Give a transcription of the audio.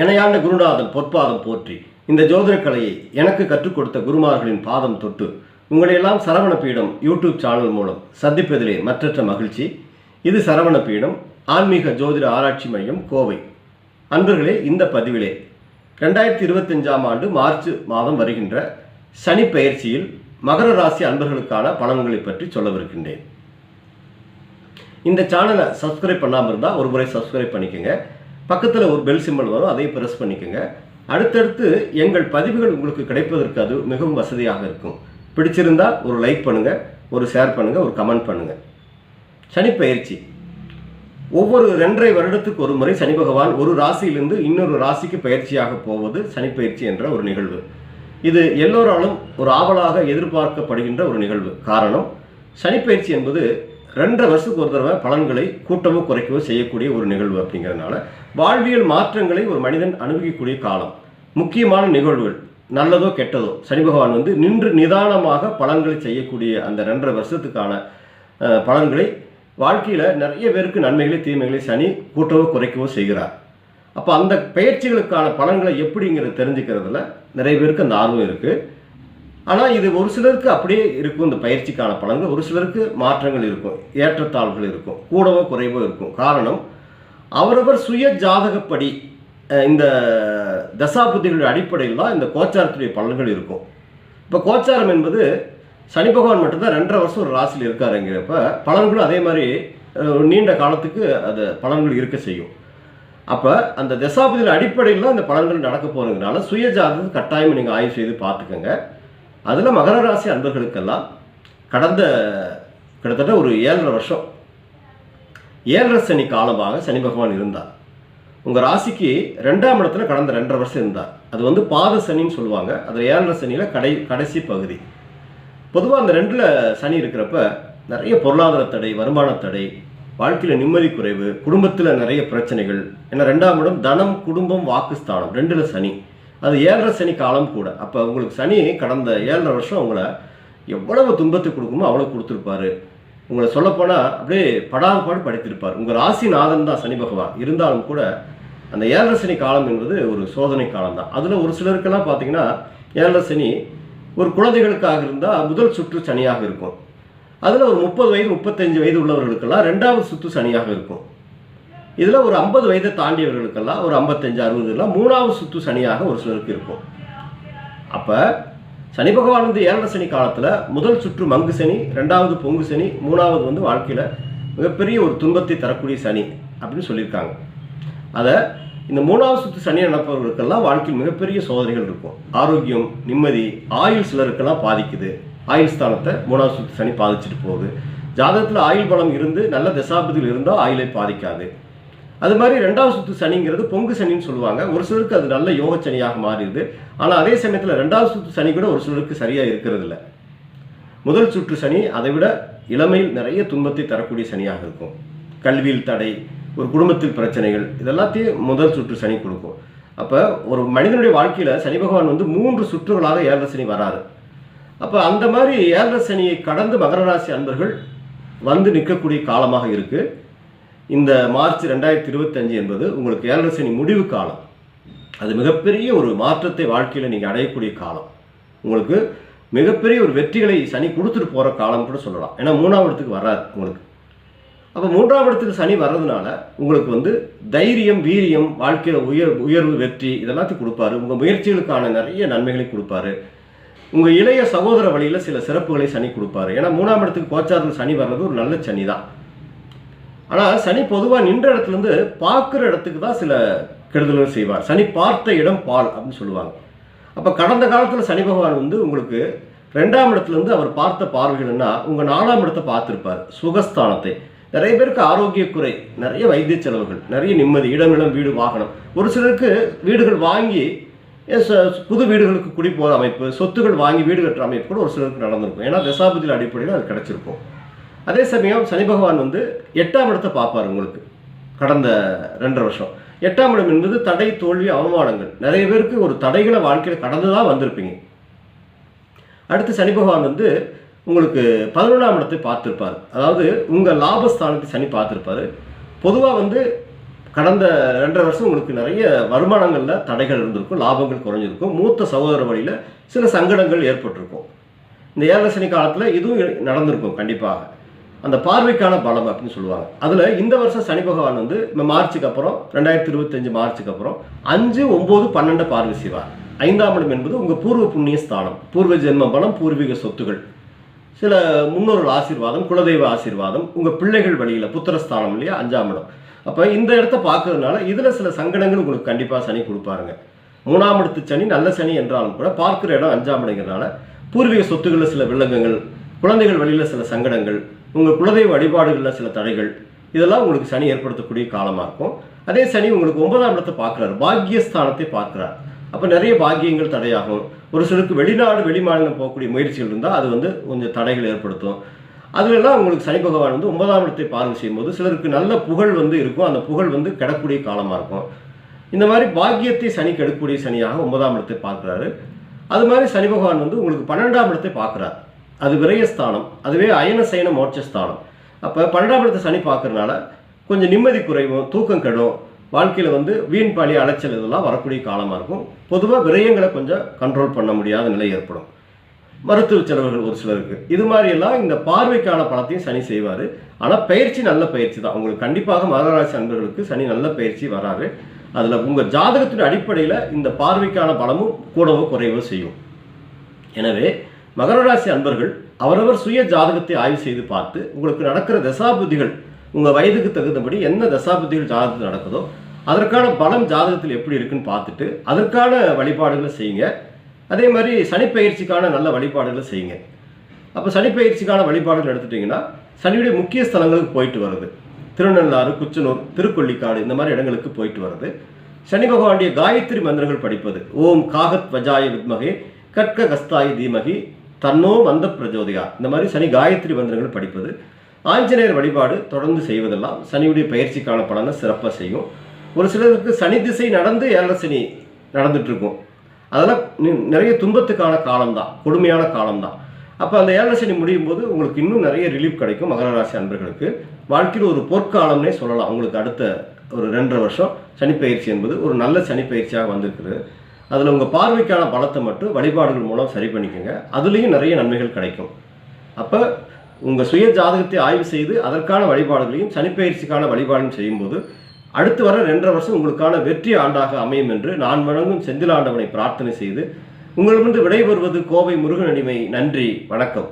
இணையாண்ட குருநாதன் பொற்பாதம் போற்றி. இந்த ஜோதிட கலையை எனக்கு கற்றுக் கொடுத்த குருமார்களின் பாதம் தொட்டு உங்களையெல்லாம் சரவண பீடம் யூடியூப் சேனல் மூலம் சந்திப்பதிலே மற்றற்ற மகிழ்ச்சி. இது சரவண பீடம் ஆன்மீக ஜோதிட ஆராய்ச்சி மையம் கோவை. அன்பர்களே இந்த பதிவிலே ரெண்டாயிரத்தி இருபத்தஞ்சாம் ஆண்டு மார்ச் மாதம் வருகின்ற சனி பயிற்சியில் மகர ராசி அன்பர்களுக்கான பலன்களை பற்றி சொல்லவிருக்கின்றேன். இந்த சேனலை சப்ஸ்கிரைப் பண்ணாமல் இருந்தால் ஒரு முறை சப்ஸ்கிரைப் பண்ணிக்கோங்க. பக்கத்தில் ஒரு பெல் சிம்பிள் வரும் அதையும் ப்ரெஸ் பண்ணிக்கோங்க. அடுத்தடுத்து எங்கள் பதிவுகள் உங்களுக்கு கிடைப்பதற்கு அது மிகவும் வசதியாக இருக்கும். பிடிச்சிருந்தா ஒரு லைக் பண்ணுங்கள் ஒரு ஷேர் பண்ணுங்கள் ஒரு கமெண்ட் பண்ணுங்கள் சனி ஒவ்வொரு ரெண்டரை வருடத்துக்கு ஒரு முறை சனி பகவான் ஒரு ராசியிலிருந்து இன்னொரு ராசிக்கு பயிற்சியாக போவது சனி பயிற்சி என்ற ஒரு நிகழ்வு. இது எல்லோராலும் ஒரு ஆவலாக எதிர்பார்க்கப்படுகின்ற ஒரு நிகழ்வு. காரணம் சனிப்பயிற்சி என்பது ரெண்டரை வருஷத்துக்கு ஒரு தடவை பலன்களை கூட்டமோ குறைக்கவோ செய்யக்கூடிய ஒரு நிகழ்வு அப்படிங்கிறதுனால வாழ்வியல் மாற்றங்களை ஒரு மனிதன் அனுபவிக்கக்கூடிய காலம் முக்கியமான நிகழ்வுகள் நல்லதோ கெட்டதோ. சனி பகவான் வந்து நின்று நிதானமாக பலன்களை செய்யக்கூடிய அந்த ரெண்டரை வருஷத்துக்கான பலன்களை வாழ்க்கையில் நிறைய பேருக்கு நன்மைகளை தீமைகளை சனி கூட்டவோ குறைக்கவோ செய்கிறார். அப்போ அந்த பயிற்சிகளுக்கான பலன்களை எப்படிங்கிறத தெரிஞ்சுக்கிறதுல நிறைய பேருக்கு அந்த ஆர்வம் இருக்குது ஆனால் இது ஒரு சிலருக்கு அப்படியே இருக்கும் இந்த பயிற்சிக்கான பலன்கள். ஒரு சிலருக்கு மாற்றங்கள் இருக்கும் ஏற்றத்தாழ்வுகள் இருக்கும் கூடவோ குறைவோ இருக்கும். காரணம் அவரவர் சுய ஜாதகப்படி இந்த தசாபுத்திகளுடைய அடிப்படையில் தான் இந்த கோச்சாரத்துடைய பலன்கள் இருக்கும். இப்போ கோச்சாரம் என்பது சனி பகவான் மட்டும்தான் ரெண்டரை வருஷம் ஒரு ராசியில் இருக்காருங்கிறப்ப பலன்களும் அதே மாதிரி நீண்ட காலத்துக்கு அது பலன்கள் இருக்க செய்யும். அப்போ அந்த தசாபதியின் அடிப்படையில் தான் இந்த பலன்கள் நடக்க போகிறதுனால சுய ஜாதகம் கட்டாயம் நீங்கள் ஆய்வு செய்து பார்த்துக்கோங்க. அதில் மகர ராசி அன்பர்களுக்கெல்லாம் கடந்த கிட்டத்தட்ட ஒரு ஏழரை வருஷம் ஏழரை சனி காலமாக சனி பகவான் இருந்தார். உங்கள் ராசிக்கு ரெண்டாம் இடத்துல கடந்த ரெண்டரை வருஷம் இருந்தார். அது வந்து பாத சனின்னு சொல்லுவாங்க. அதில் ஏழரை சனியில் கடை கடைசி பகுதி. பொதுவாக அந்த ரெண்டில் சனி இருக்கிறப்ப நிறைய பொருளாதார தடை வருமான தடை வாழ்க்கையில் நிம்மதி குறைவு குடும்பத்தில் நிறைய பிரச்சனைகள். ஏன்னா ரெண்டாம் இடம் தனம் குடும்பம் வாக்குஸ்தானம். ரெண்டில் சனி. அது ஏழரை சனி காலம் கூட. அப்போ உங்களுக்கு சனி கடந்த ஏழரை வருஷம் உங்களை எவ்வளவு துன்பத்தை கொடுக்குமோ அவ்வளோ கொடுத்துருப்பாரு. உங்களை சொல்லப்போனால் அப்படியே படாத படைத்திருப்பார். உங்கள் ராசிநாதன் தான் சனி பகவான். இருந்தாலும் கூட அந்த ஏழரை சனி காலம் என்பது ஒரு சோதனை காலம் தான். அதில் ஒரு சிலருக்கெல்லாம் பார்த்தீங்கன்னா ஏழரை சனி ஒரு குழந்தைகளுக்காக இருந்தால் முதல் சுற்று சனியாக இருக்கும். அதில் ஒரு முப்பது வயது முப்பத்தஞ்சு வயது உள்ளவர்களுக்கெல்லாம் ரெண்டாவது சுற்று சனியாக இருக்கும். இதில் ஒரு ஐம்பது வயதை தாண்டியவர்களுக்கெல்லாம் ஒரு ஐம்பத்தஞ்சு அறுபதுலாம் மூணாவது சுற்று சனியாக ஒரு சிலருக்கு இருக்கும். அப்போ சனி பகவான் வந்து ஏழரை சனி காலத்தில் முதல் சுற்று மங்கு சனி ரெண்டாவது பொங்கு சனி மூணாவது வந்து வாழ்க்கையில் மிகப்பெரிய ஒரு துன்பத்தை தரக்கூடிய சனி அப்படின்னு சொல்லியிருக்காங்க. அதை இந்த மூணாவது சுற்று சனி நடப்பவர்களுக்கெல்லாம் வாழ்க்கையில் மிகப்பெரிய சோதனைகள் இருக்கும். ஆரோக்கியம் நிம்மதி ஆயுள் சிலருக்கெல்லாம் பாதிக்குது. ஆயுள் ஸ்தானத்தை மூணாவது சுற்று சனி பாதிச்சுட்டு போகுது. ஜாதகத்தில் ஆயுள் பலம் இருந்து நல்ல தசாபதியில் இருந்தால் ஆயுளை பாதிக்காது. அது மாதிரி ரெண்டாவது சுத்து சனிங்கிறது பொங்கு சனின்னு சொல்லுவாங்க. ஒரு சிலருக்கு அது நல்ல யோக சனியாக மாறிடுது. ஆனால் அதே சமயத்தில் ரெண்டாவது சுத்து சனி கூட ஒரு சிலருக்கு சரியாக இருக்கிறது இல்லை முதல் சுற்று சனி அதை விட இளமையில் நிறைய துன்பத்தை தரக்கூடிய சனியாக இருக்கும். கல்வியில் தடை ஒரு குடும்பத்தில் பிரச்சனைகள் இதெல்லாத்தையும் முதல் சுற்று சனி கொடுக்கும். அப்போ ஒரு மனிதனுடைய வாழ்க்கையில் சனி பகவான் வந்து மூன்று சுற்றுகளாக ஏழரை சனி வராது அப்போ அந்த மாதிரி ஏழரை சனியை கடந்து மகர ராசி அன்பர்கள் வந்து நிற்கக்கூடிய காலமாக இருக்குது இந்த மார்ச் ரெண்டாயிரத்தி இருபத்தஞ்சு என்பது உங்களுக்கு ஏழரை சனி முடிவு காலம். அது மிகப்பெரிய ஒரு மாற்றத்தை வாழ்க்கையில் நீங்கள் அடையக்கூடிய காலம். உங்களுக்கு மிகப்பெரிய ஒரு வெற்றிகளை சனி கொடுத்துட்டு போகிற காலம் கூட சொல்லலாம். ஏன்னா மூணாம் இடத்துக்கு வராது உங்களுக்கு. அப்போ மூன்றாம் இடத்துக்கு சனி வர்றதுனால உங்களுக்கு வந்து தைரியம் வீரியம் வாழ்க்கையில் உயர் உயர்வு வெற்றி இதெல்லாத்தையும் கொடுப்பாரு. உங்கள் முயற்சிகளுக்கான நிறைய நன்மைகளை கொடுப்பாரு. உங்கள் இளைய சகோதர வழியில் சில சிறப்புகளை சனி கொடுப்பாரு. ஏன்னா மூணாம் இடத்துக்கு கோச்சாரத்தில் சனி வர்றது ஒரு நல்ல சனி தான் ஆனால் சனி பொதுவாக நின்ற இடத்துலேருந்து பார்க்குற இடத்துக்கு தான் சில கெடுதல்கள் செய்வார். சனி பார்த்த இடம் பால் அப்படின்னு சொல்லுவாங்க. அப்போ கடந்த காலத்தில் சனி பகவான் வந்து உங்களுக்கு ரெண்டாம் இடத்துலேருந்து அவர் பார்த்த பார்வைகள்னா உங்கள் நாலாம் இடத்தை பார்த்துருப்பார். சுகஸ்தானத்தை. நிறைய பேருக்கு ஆரோக்கிய குறை நிறைய வைத்திய செலவுகள் நிறைய நிம்மதி இடம் இடம் வீடு வாகனம். ஒரு சிலருக்கு வீடுகள் வாங்கி ச- புது வீடுகளுக்கு குடி போகிற அமைப்பு சொத்துகள் வாங்கி வீடு கட்டுற அமைப்பு கூட ஒரு சிலருக்கு நடந்திருக்கும். ஏன்னா தசாபதியில் அடிப்படையில் அது கிடச்சிருக்கும். அதே சமயம் சனி பகவான் வந்து எட்டாம் இடத்தை பார்ப்பார் உங்களுக்கு கடந்த ரெண்டரை வருஷம். எட்டாம் இடம் என்பது தடை தோல்வி அவமானங்கள். நிறைய பேருக்கு ஒரு தடைகளை வாழ்க்கையில் கடந்து தான் வந்திருப்பீங்க. அடுத்து சனி பகவான் வந்து உங்களுக்கு பதினொன்றாம் இடத்தை பார்த்துருப்பார். அதாவது உங்கள் லாபஸ்தானத்தை சனி பார்த்துருப்பாரு. பொதுவாக வந்து கடந்த ரெண்டரை வருஷம் உங்களுக்கு நிறைய வருமானங்களில் தடைகள் இருந்திருக்கும் லாபங்கள் குறைஞ்சிருக்கும். மூத்த சகோதர வழியில் சில சங்கடங்கள் ஏற்பட்டிருக்கும். இந்த ஏழரை சனி காலத்தில் இதுவும் நடந்திருக்கும் கண்டிப்பாக. அந்த பார்வைக்கான பலம் அப்படின்னு சொல்லுவாங்க. அதில் இந்த வருஷம் சனி பகவான் வந்து இந்த மார்ச்சுக்கு அப்புறம் ரெண்டாயிரத்தி இருபத்தஞ்சு மார்ச்சுக்கு அப்புறம் அஞ்சு ஒம்பது பன்னெண்டு பார்வை செய்வார். ஐந்தாம் இடம் என்பது உங்கள் பூர்வ புண்ணிய ஸ்தானம் பூர்வ ஜென்ம பலம் பூர்வீக சொத்துகள் சில முன்னோர்கள் ஆசீர்வாதம் குலதெய்வ ஆசீர்வாதம் உங்கள் பிள்ளைகள் வழியில் புத்திரஸ்தானம் இல்லையா அஞ்சாம் இடம். அப்போ இந்த இடத்த பார்க்கறதுனால இதில் சில சங்கடங்கள் உங்களுக்கு கண்டிப்பாக சனி கொடுப்பாருங்க. மூணாம் இடத்து சனி நல்ல சனி என்றாலும் கூட பார்க்குற இடம் அஞ்சாம் இடங்கிறனால பூர்வீக சொத்துக்களில் சில வில்லங்கங்கள் குழந்தைகள் வழியில் சில சங்கடங்கள் உங்கள் குலதெய்வ வழிபாடுகளில் சில தடைகள் இதெல்லாம் உங்களுக்கு சனி ஏற்படுத்தக்கூடிய காலமாக இருக்கும். அதே சனி உங்களுக்கு ஒன்பதாம் இடத்தை பார்க்குறாரு. பாக்கியஸ்தானத்தை பார்க்குறார். அப்போ நிறைய பாக்கியங்கள் தடையாகும். ஒரு சிலருக்கு வெளிநாடு வெளிமாநிலம் போகக்கூடிய முயற்சிகள் இருந்தால் அது வந்து கொஞ்சம் தடைகள் ஏற்படுத்தும். அதுலெல்லாம் உங்களுக்கு சனி பகவான் வந்து ஒன்பதாம் இடத்தை பார்வை செய்யும்போது சிலருக்கு நல்ல புகழ் வந்து இருக்கும். அந்த புகழ் வந்து கிடக்கூடிய காலமாக இருக்கும். இந்த மாதிரி பாக்கியத்தை சனி கெடுக்கக்கூடிய சனியாக ஒன்பதாம் இடத்தை பார்க்குறாரு. அது மாதிரி சனி பகவான் வந்து உங்களுக்கு பன்னெண்டாம் இடத்தை பார்க்குறாரு. அது விரயஸ்தானம் அதுவே அயன சயன மோட்சஸ்தானம். அப்போ பன்னெண்டாம் சனி பார்க்கறனால கொஞ்சம் நிம்மதி குறைவும் தூக்கம் கெடும் வாழ்க்கையில் வந்து வீண் பாலி அலைச்சல் இதெல்லாம் வரக்கூடிய காலமாக இருக்கும். பொதுவாக விரயங்களை கொஞ்சம் கண்ட்ரோல் பண்ண முடியாத நிலை ஏற்படும். மருத்துவ செலவுகள் ஒரு சிலருக்கு. இது மாதிரியெல்லாம் இந்த பார்வைக்கான பணத்தையும் சனி செய்வார். ஆனால் பயிற்சி நல்ல பயிற்சி தான். உங்களுக்கு கண்டிப்பாக மகராசி அன்பர்களுக்கு சனி நல்ல பயிற்சி வராரு அதில் உங்கள் ஜாதகத்தின் அடிப்படையில் இந்த பார்வைக்கான பலமும் கூடவோ குறைவோ செய்யும். எனவே மகர ராசி அன்பர்கள் அவரவர் சுய ஜாதகத்தை ஆய்வு செய்து பார்த்து உங்களுக்கு நடக்கிற தசாபுத்திகள் உங்கள் வயதுக்கு தகுந்தபடி என்ன தசாபுத்திகள் ஜாதகத்தில் நடக்குதோ அதற்கான பலம் ஜாதகத்தில் எப்படி இருக்குன்னு பார்த்துட்டு அதற்கான வழிபாடுகளை செய்யுங்க. அதே மாதிரி சனிப்பயிற்சிக்கான நல்ல வழிபாடுகளை செய்யுங்க. அப்போ சனிப்பயிற்சிக்கான வழிபாடுகள் எடுத்துட்டிங்கன்னா சனியுடைய முக்கிய ஸ்தலங்களுக்கு போயிட்டு வருது திருநள்ளாறு குச்சனூர் திருக்கொள்ளிக்காடு இந்த மாதிரி இடங்களுக்கு போயிட்டு வருது சனி பகவானுடைய காயத்ரி மந்திரங்கள் படிப்பது. ஓம் காகத் வஜாய வித்மகே கட்க கஸ்தாய தீமகி தன்னோ வந்த பிரஜோதிகா இந்த மாதிரி சனி காயத்ரி மந்திரங்கள் படிப்பது. ஆஞ்சநேயர் வழிபாடு தொடர்ந்து செய்வதெல்லாம் சனியுடைய பயிற்சிக்கான பலனை சிறப்பாக செய்யும். ஒரு சிலருக்கு சனி திசை நடந்து ஏழரை சனி நடந்துட்டு இருக்கும் அதெல்லாம் நிறைய துன்பத்துக்கான காலம்தான். கொடுமையான காலம்தான். அப்போ அந்த ஏழரை சனி முடியும் போது உங்களுக்கு இன்னும் நிறைய ரிலீஃப் கிடைக்கும் மகர ராசி அன்பர்களுக்கு. வாழ்க்கையில் ஒரு பொற்காலம்னே சொல்லலாம். உங்களுக்கு அடுத்த ஒரு ரெண்டரை வருஷம் சனிப்பயிற்சி என்பது ஒரு நல்ல சனிப்பயிற்சியாக வந்திருக்குது. அதில் உங்கள் பார்வைக்கான பலத்தை மட்டும் வழிபாடுகள் மூலம் சரி பண்ணிக்கோங்க. அதுலேயும் நிறைய நன்மைகள் கிடைக்கும். அப்போ உங்கள் சுய ஜாதகத்தை ஆய்வு செய்து அதற்கான வழிபாடுகளையும் சனிப்பயிற்சிக்கான வழிபாடும் செய்யும்போது அடுத்து வர ரெண்டரை வருஷம் உங்களுக்கான வெற்றி ஆண்டாக அமையும் என்று நான் வழங்கும் செந்தில் ஆண்டவனை பிரார்த்தனை செய்து உங்களிடமிருந்து விடைபெறுவது கோவை முருகன் அடிமை. நன்றி. வணக்கம்.